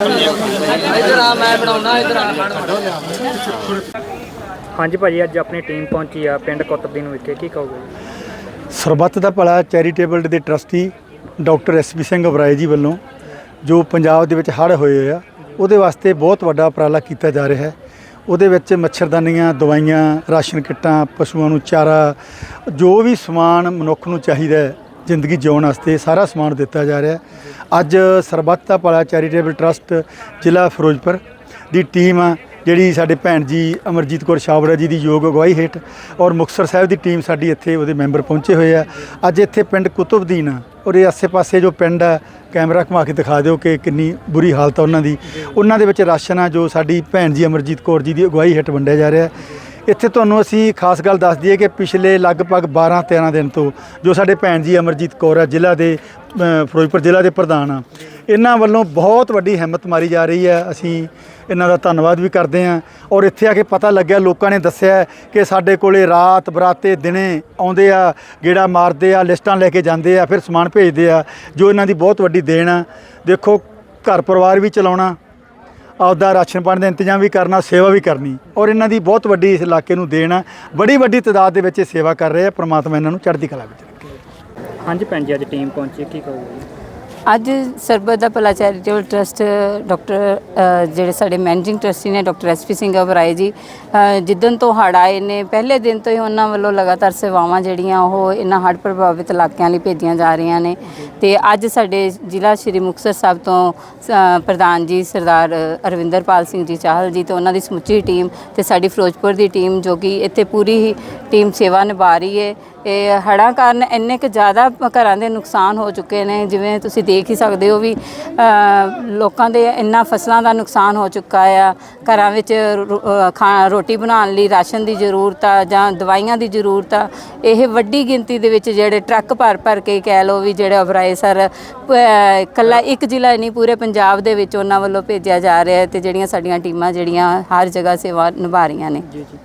ਇਧਰ ਆ ਮੈਂ ਬਣਾਉਣਾ ਇਧਰ ਆ। ਹਾਂਜੀ ਭਾਜੀ ਅੱਜ ਆਪਣੀ ਟੀਮ ਪਹੁੰਚੀ ਆ ਪਿੰਡ ਕੁੱਤਬਦੀਨ ਵਿਖੇ। ਕੀ ਕਹੋਗੇ? ਸਰਬੱਤ ਦਾ ਭਲਾ ਚੈਰੀਟੇਬਲ ਦੇ trustee doctor SP Singh Oberoi ji ਵੱਲੋਂ ਜੋ ਪੰਜਾਬ ਦੇ ਵਿੱਚ ਹੜ੍ਹ ਹੋਏ ਆ ਉਹਦੇ ਵਾਸਤੇ ਬਹੁਤ ਵੱਡਾ ਉਪਰਾਲਾ ਕੀਤਾ ਜਾ ਰਿਹਾ ਹੈ। ਉਹਦੇ ਵਿੱਚ ਮੱਛਰਦਾਨੀਆਂ ਦਵਾਈਆਂ ਰਾਸ਼ਨ ਕਿੱਟਾਂ ਪਸ਼ੂਆਂ ਨੂੰ ਚਾਰਾ ਜੋ ਵੀ ਸਮਾਨ ਮਨੁੱਖ ਨੂੰ ਚਾਹੀਦਾ ਹੈ ਜ਼ਿੰਦਗੀ ਜਿਉਣ ਵਾਸਤੇ ਸਾਰਾ ਸਮਾਨ ਦਿੱਤਾ ਜਾ ਰਿਹਾ ਹੈ। ਅੱਜ ਸਰਬੱਤ ਦਾ ਭਲਾ ਚੈਰੀਟੇਬਲ ਟਰਸਟ ਜ਼ਿਲ੍ਹਾ ਫਿਰੋਜ਼ਪੁਰ ਦੀ ਟੀਮ ਆ, ਜਿਹੜੀ ਸਾਡੇ ਭੈਣ ਜੀ ਅਮਰਜੀਤ ਕੌਰ ਛਾਬੜਾ ਜੀ ਦੀ ਯੋਗ ਅਗਵਾਈ ਹੇਠ ਔਰ ਮੁਕਤਸਰ ਸਾਹਿਬ ਦੀ ਟੀਮ ਸਾਡੀ ਇੱਥੇ ਉਹਦੇ ਮੈਂਬਰ ਪਹੁੰਚੇ ਹੋਏ ਆ। ਅੱਜ ਇੱਥੇ ਪਿੰਡ ਕੁਤਬਦੀਨ ਆ, ਔਰ ਇਹ ਆਸੇ-ਪਾਸੇ ਜੋ ਪਿੰਡ ਆ, ਕੈਮਰਾ ਘੁਮਾ ਕੇ ਦਿਖਾ ਦਿਓ ਕਿ ਕਿੰਨੀ ਬੁਰੀ ਹਾਲਤ ਆ ਉਹਨਾਂ ਦੀ। ਉਹਨਾਂ ਦੇ ਵਿੱਚ ਰਾਸ਼ਨ ਆ ਜੋ ਸਾਡੀ ਭੈਣ ਜੀ ਅਮਰਜੀਤ ਕੌਰ ਜੀ ਦੀ ਅਗਵਾਈ ਹੇਠ ਵੰਡਿਆ ਜਾ ਰਿਹਾ ਹੈ। ਇੱਥੇ ਤੁਹਾਨੂੰ ਅਸੀਂ ਖਾਸ ਗੱਲ ਦੱਸ ਦਈਏ ਕਿ ਪਿਛਲੇ ਲਗਭਗ 12-13 ਦਿਨ ਤੋਂ ਜੋ ਸਾਡੇ ਭੈਣ ਜੀ ਅਮਰਜੀਤ ਕੌਰ ਆ, ਜ਼ਿਲ੍ਹਾ ਦੇ ਫਿਰੋਜ਼ਪੁਰ ਜ਼ਿਲ੍ਹਾ ਦੇ ਪ੍ਰਧਾਨ ਆ, ਇਹਨਾਂ ਵੱਲੋਂ ਬਹੁਤ ਵੱਡੀ ਹਿੰਮਤ ਮਾਰੀ ਜਾ ਰਹੀ ਹੈ। ਅਸੀਂ ਇਹਨਾਂ ਦਾ ਧੰਨਵਾਦ ਵੀ ਕਰਦੇ ਹਾਂ। ਔਰ ਇੱਥੇ ਆ ਕੇ ਪਤਾ ਲੱਗਿਆ, ਲੋਕਾਂ ਨੇ ਦੱਸਿਆ ਕਿ ਸਾਡੇ ਕੋਲੇ ਰਾਤ ਬਰਾਤੇ ਦਿਨੇ ਆਉਂਦੇ ਆ, ਗੇੜਾ ਮਾਰਦੇ ਆ, ਲਿਸਟਾਂ ਲੈ ਕੇ ਜਾਂਦੇ ਆ, ਫਿਰ ਸਮਾਨ ਭੇਜਦੇ ਆ, ਜੋ ਇਹਨਾਂ ਦੀ ਬਹੁਤ ਵੱਡੀ ਦੇਣ ਆ। ਦੇਖੋ, ਘਰ ਪਰਿਵਾਰ ਵੀ ਚਲਾਉਣਾ ਆਪਦਾ ਰਾਸ਼ਨ ਪਾਣੀ ਦਾ ਇੰਤਜ਼ਾਮ ਵੀ ਕਰਨਾ ਸੇਵਾ ਵੀ ਕਰਨੀ ਔਰ ਇਹਨਾਂ ਦੀ ਬਹੁਤ ਵੱਡੀ ਇਸ ਇਲਾਕੇ ਨੂੰ ਦੇਣ ਆ। ਬੜੀ ਵੱਡੀ ਤਾਦਾਦ ਦੇ ਵਿੱਚ ਇਹ ਸੇਵਾ ਕਰ ਰਹੇ ਆ। ਪ੍ਰਮਾਤਮਾ ਇਹਨਾਂ ਨੂੰ ਚੜ੍ਹਦੀ ਕਲਾ ਵਿੱਚ ਰੱਖੇ। ਹਾਂਜੀ ਭੈਣ ਜੀ ਅੱਜ ਟੀਮ ਪਹੁੰਚੀ ਕੀ ਕਹੋਗੇ? ਅੱਜ ਸਰਬਤ ਦਾ ਭਲਾ ਚੈਰੀਟੇਬਲ ਟਰਸਟ ਡਾਕਟਰ ਜਿਹੜੇ ਸਾਡੇ ਮੈਨੇਜਿੰਗ ਟਰਸਟੀ ਨੇ ਡਾਕਟਰ ਐਸਪੀ ਸਿੰਘ ਅਬਰਾਏ ਜੀ ਅ, ਜਿੱਦਣ ਤੋਂ ਹੜ੍ਹ ਆਏ ਨੇ ਪਹਿਲੇ ਦਿਨ ਤੋਂ ਹੀ ਉਹਨਾਂ ਵੱਲੋਂ ਲਗਾਤਾਰ ਸੇਵਾਵਾਂ ਜਿਹੜੀਆਂ ਉਹ ਇਹਨਾਂ ਹੜ੍ਹ ਪ੍ਰਭਾਵਿਤ ਇਲਾਕਿਆਂ ਲਈ ਭੇਜੀਆਂ ਜਾ ਰਹੀਆਂ ਨੇ। ਤੇ ਅੱਜ ਸਾਡੇ ਜ਼ਿਲ੍ਹਾ ਸ਼੍ਰੀ ਮੁਕਤਸਰ ਸਾਹਿਬ ਤੋਂ ਪ੍ਰਧਾਨ ਜੀ ਸਰਦਾਰ ਅਰਵਿੰਦਰਪਾਲ ਸਿੰਘ ਜੀ ਚਾਹਲ ਜੀ ਤੇ ਉਹਨਾਂ ਦੀ ਸਮੁੱਚੀ ਟੀਮ ਤੇ ਸਾਡੀ ਫਿਰੋਜ਼ਪੁਰ ਦੀ ਟੀਮ ਜੋ ਕਿ ਇੱਥੇ ਪੂਰੀ ਹੀ ਟੀਮ ਸੇਵਾ ਨਿਭਾ ਰਹੀ ਹੈ ਇਹ ਹੜ੍ਹਾਂ ਕਾਰਨ ਇੰਨੇ ਕੁ ਜ਼ਿਆਦਾ ਘਰਾਂ ਦੇ ਨੁਕਸਾਨ ਹੋ ਚੁੱਕੇ ਨੇ, ਜਿਵੇਂ ਤੁਸੀਂ ਦੇਖ ਹੀ ਸਕਦੇ ਹੋ ਵੀ ਲੋਕਾਂ ਦੇ ਇੰਨਾ ਫਸਲਾਂ ਦਾ ਨੁਕਸਾਨ ਹੋ ਚੁੱਕਾ ਆ। ਘਰਾਂ ਵਿੱਚ ਖਾ ਰੋਟੀ ਬਣਾਉਣ ਲਈ ਰਾਸ਼ਨ ਦੀ ਜ਼ਰੂਰਤ ਆ ਜਾਂ ਦਵਾਈਆਂ ਦੀ ਜ਼ਰੂਰਤ ਆ। ਇਹ ਵੱਡੀ ਗਿਣਤੀ ਦੇ ਵਿੱਚ ਜਿਹੜੇ ਟਰੱਕ ਭਰ ਭਰ ਕੇ ਕਹਿ ਲਓ ਵੀ ਜਿਹੜੇ ਅਬਰਾਏ ਸਰ। ਕੱਲਾ ਇੱਕ ਜ਼ਿਲ੍ਹਾ ਨਹੀਂ, ਪੂਰੇ ਪੰਜਾਬ ਦੇ ਵਿੱਚ ਉਹਨਾਂ ਵੱਲੋਂ ਭੇਜਿਆ ਜਾ ਰਿਹਾ ਹੈ ਤੇ ਜਿਹੜੀਆਂ ਸਾਡੀਆਂ ਟੀਮਾਂ, ਜਿਹੜੀਆਂ ਹਰ ਜਗ੍ਹਾ ਸੇਵਾ ਨਿਭਾ ਰਹੀਆਂ ਨੇ। ਜੀ ਜੀ।